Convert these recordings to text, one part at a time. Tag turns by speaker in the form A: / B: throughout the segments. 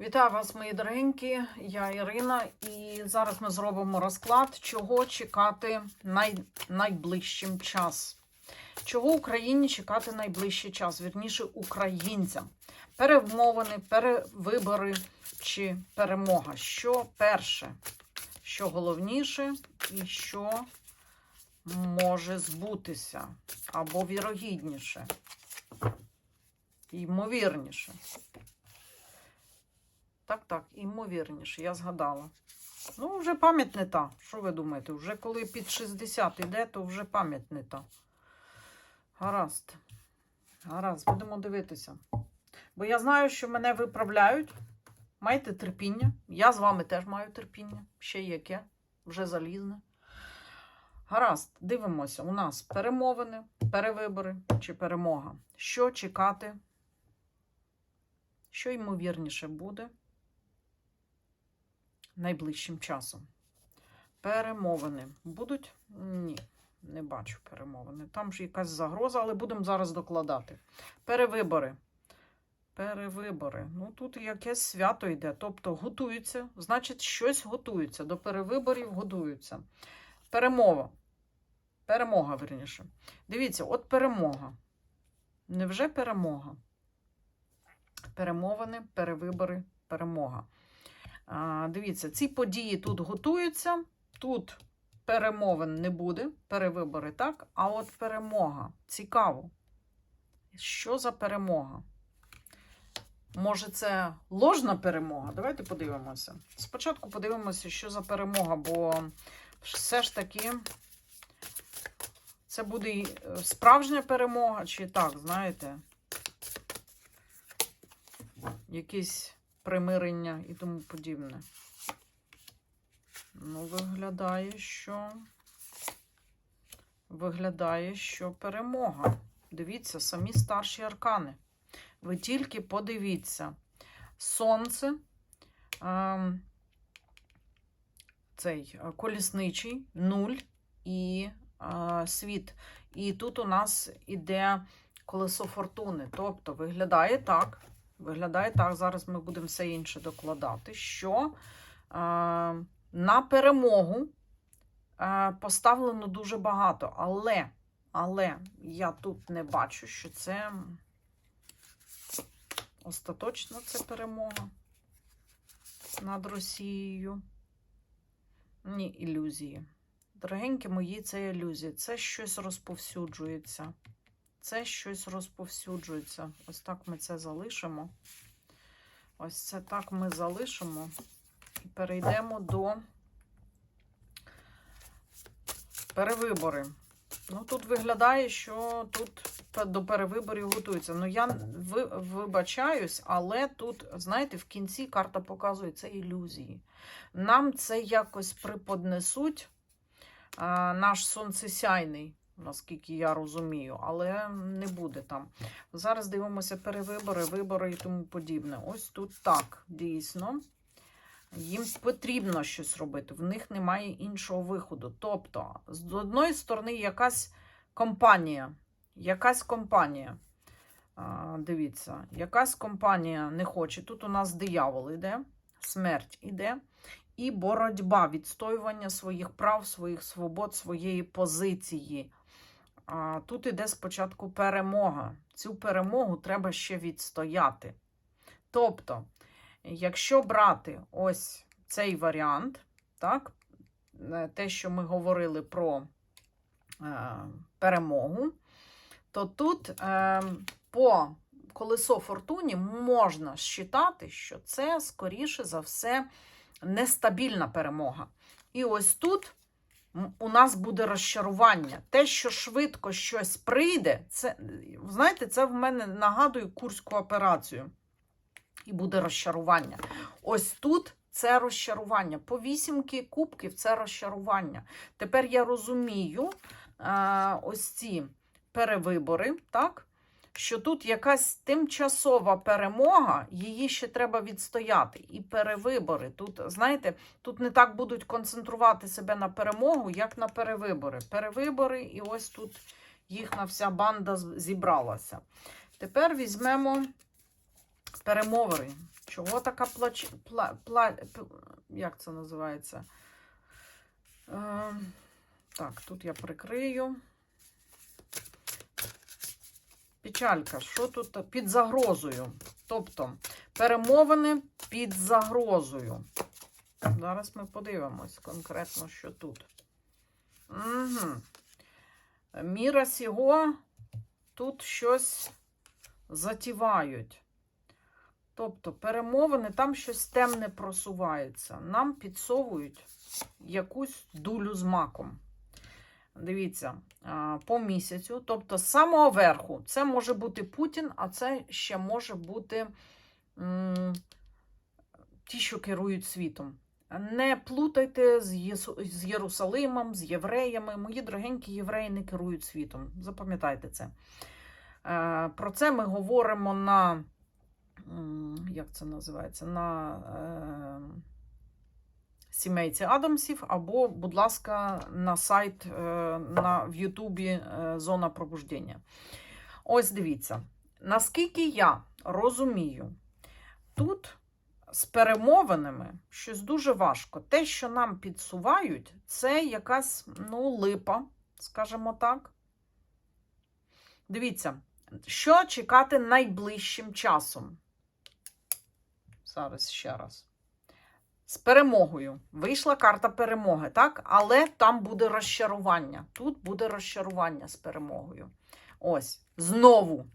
A: Вітаю вас, мої дорогенькі. Я Ірина, і зараз ми зробимо розклад, чого чекати най... найближчим час. Чого Україні чекати найближчий час, вірніше українцям. Перемовини, перевибори чи перемога. Що перше, що головніше, і що може збутися, або вірогідніше, ймовірніше. Так, так, імовірніше, я згадала. Ну, вже пам'ять не та. Що ви думаєте? Вже коли під 60 іде, то вже пам'ять не та. Гаразд. Гаразд, будемо дивитися. Бо я знаю, що мене виправляють. Майте терпіння. Я з вами теж маю терпіння. Ще яке, вже залізне. Гаразд, дивимося. У нас перемовини, перевибори чи перемога. Що чекати? Що ймовірніше буде? Найближчим часом. Перемовини будуть? Ні, не бачу перемовини. Там ж якась загроза, але будемо зараз докладати. Перевибори. Перевибори. Ну, тут якесь свято йде. Тобто готуються, значить, щось готується. До перевиборів готуються. Перемова. Перемога, верніше. Дивіться, от перемога. Невже перемога? Перемовини, перевибори, перемога. Дивіться, ці події тут готуються, тут перемовин не буде, перевибори, так? А от перемога. Цікаво. Що за перемога? Може, це ложна перемога? Давайте подивимося. Спочатку подивимося, що за перемога, бо все ж таки це буде е, справжня перемога, чи так, знаєте, якісь примирення і тому подібне. Ну, виглядає, що виглядає, що перемога. Дивіться, самі старші аркани. Ви тільки подивіться. Сонце, е, цей е, колісничий, нуль і е, світ. І тут у нас іде колесо фортуни. Тобто виглядає так. Виглядає так, зараз ми будемо все інше докладати, що е, на перемогу е, поставлено дуже багато. Але, але я тут не бачу, що це остаточно це перемога над Росією. Ні, ілюзії. Дорогенькі мої, це ілюзії. Це щось розповсюджується це щось розповсюджується. Ось так ми це залишимо. Ось це так ми залишимо. І перейдемо до перевибори. Ну, тут виглядає, що тут до перевиборів готуються. Ну, я вибачаюсь, але тут, знаєте, в кінці карта показує це ілюзії. Нам це якось приподнесуть а, наш сонцесяйний наскільки я розумію, але не буде там. Зараз дивимося перевибори, вибори і тому подібне. Ось тут так, дійсно. Їм потрібно щось робити, в них немає іншого виходу. Тобто, з одної сторони, якась компанія, якась компанія. Дивіться, якась компанія не хоче. Тут у нас диявол іде, смерть іде, і боротьба, відстоювання своїх прав, своїх свобод, своєї позиції. Тут іде спочатку перемога. Цю перемогу треба ще відстояти. Тобто, якщо брати ось цей варіант, так, е, те, що ми говорили про е, перемогу, то тут е, по колесо фортуні можна вважати, що це, скоріше за все, нестабільна перемога. І ось тут у нас буде розчарування. Те, що швидко щось прийде, це, знаєте, це в мене нагадує курську операцію. І буде розчарування. Ось тут це розчарування. По вісімки кубків це розчарування. Тепер я розумію а, ось ці перевибори, так? Що тут якась тимчасова перемога, її ще треба відстояти. І перевибори. Тут, знаєте, тут не так будуть концентрувати себе на перемогу, як на перевибори. Перевибори, і ось тут їхня вся банда зібралася. Тепер візьмемо перемовини. Чого така плач... пла... Пла... Як це називається? Е... Так, тут я прикрию. Печалька, що тут під загрозою? Тобто перемовини під загрозою. Зараз ми подивимось конкретно, що тут. Угу. Міра сього тут щось затівають. Тобто перемовини, там щось темне просувається. Нам підсовують якусь дулю з маком. Дивіться, по місяцю, тобто з самого верху, це може бути Путін, а це ще може бути ті, що керують світом. Не плутайте з Єрусалимом, з євреями. Мої дорогенькі євреї не керують світом. Запам'ятайте це. Е, Про це ми говоримо на, як це називається, на е, сімейці Адамсів, або, будь ласка, на сайт е, на, в Ютубі е, Зона пробуждення. Ось дивіться, наскільки я розумію, тут з перемовинами щось дуже важко. Те, що нам підсувають, це якась ну, липа, скажімо так. Дивіться, що чекати найближчим часом. Зараз ще раз. З перемогою. Вийшла карта перемоги, так? Але там буде розчарування. Тут буде розчарування з перемогою. Ось, знову.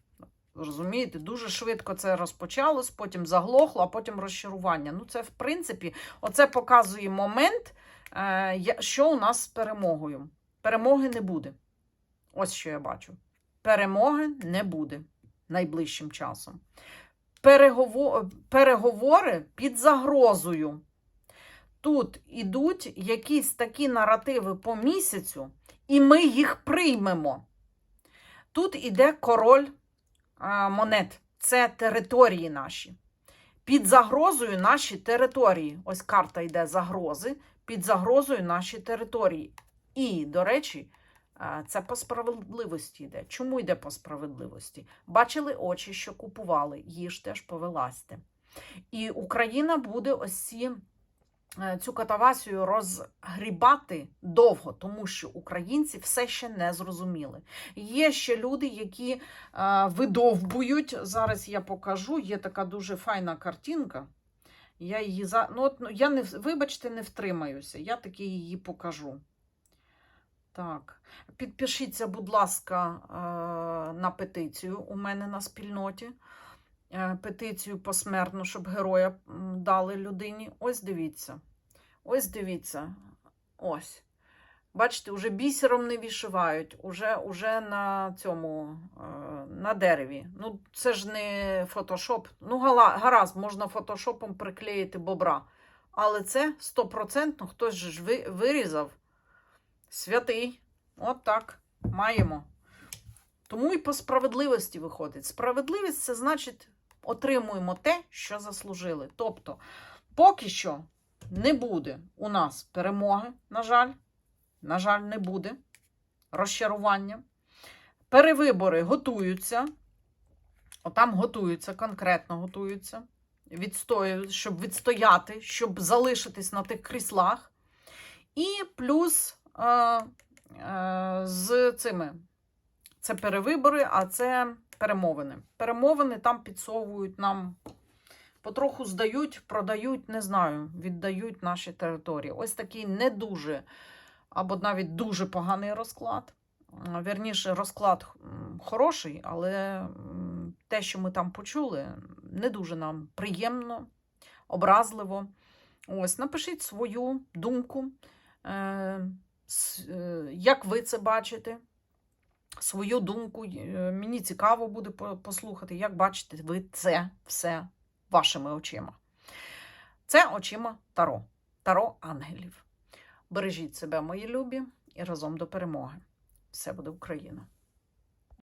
A: Розумієте, дуже швидко це розпочалось, потім заглохло, а потім розчарування. Ну, це, в принципі, оце показує момент, е, що у нас з перемогою. Перемоги не буде. Ось що я бачу. Перемоги не буде найближчим часом. Перегово... Переговори під загрозою. Тут ідуть якісь такі наративи по місяцю, і ми їх приймемо. Тут іде король а, монет. Це території наші. Під загрозою наші території. Ось карта йде загрози. Під загрозою наші території. І, до речі, це по справедливості йде. Чому йде по справедливості? Бачили очі, що купували, їж теж повилазьте. І Україна буде ось ці, цю катавасію розгрібати довго, тому що українці все ще не зрозуміли. Є ще люди, які е, видовбують. Зараз я покажу. Є така дуже файна картинка. Я її за... ну, от, ну, я не вибачте, не втримаюся. Я таки її покажу. Так, підпишіться, будь ласка, е, на петицію у мене на спільноті. Е, Петицію посмертну, щоб героя дали людині. Ось дивіться. Ось дивіться. Ось. Бачите, уже бісером не вишивають, уже, уже на цьому, е, на дереві. Ну, це ж не фотошоп. Ну, гаразд, можна фотошопом приклеїти бобра. Але це стопроцентно хтось ж вирізав. Святий. От так. Маємо. Тому і по справедливості виходить. Справедливість це значить, отримуємо те, що заслужили. Тобто, поки що не буде у нас перемоги, на жаль. На жаль, не буде розчарування. Перевибори готуються. Отам готуються, конкретно готуються. Відстоюють, щоб відстояти, щоб залишитись на тих кріслах. І плюс е, е, з цими. Це перевибори, а це перемовини. Перемовини там підсовують нам, потроху здають, продають, не знаю, віддають наші території. Ось такий не дуже, або навіть дуже поганий розклад. Вірніше, розклад хороший, але те, що ми там почули, не дуже нам приємно, образливо. Ось, напишіть свою думку, е, е, як ви це бачите, свою думку. Е, Мені цікаво буде послухати, як бачите ви це все вашими очима. Це очима Таро, Таро ангелів. Бережіть себе, мої любі, і разом до перемоги. Все буде Україна!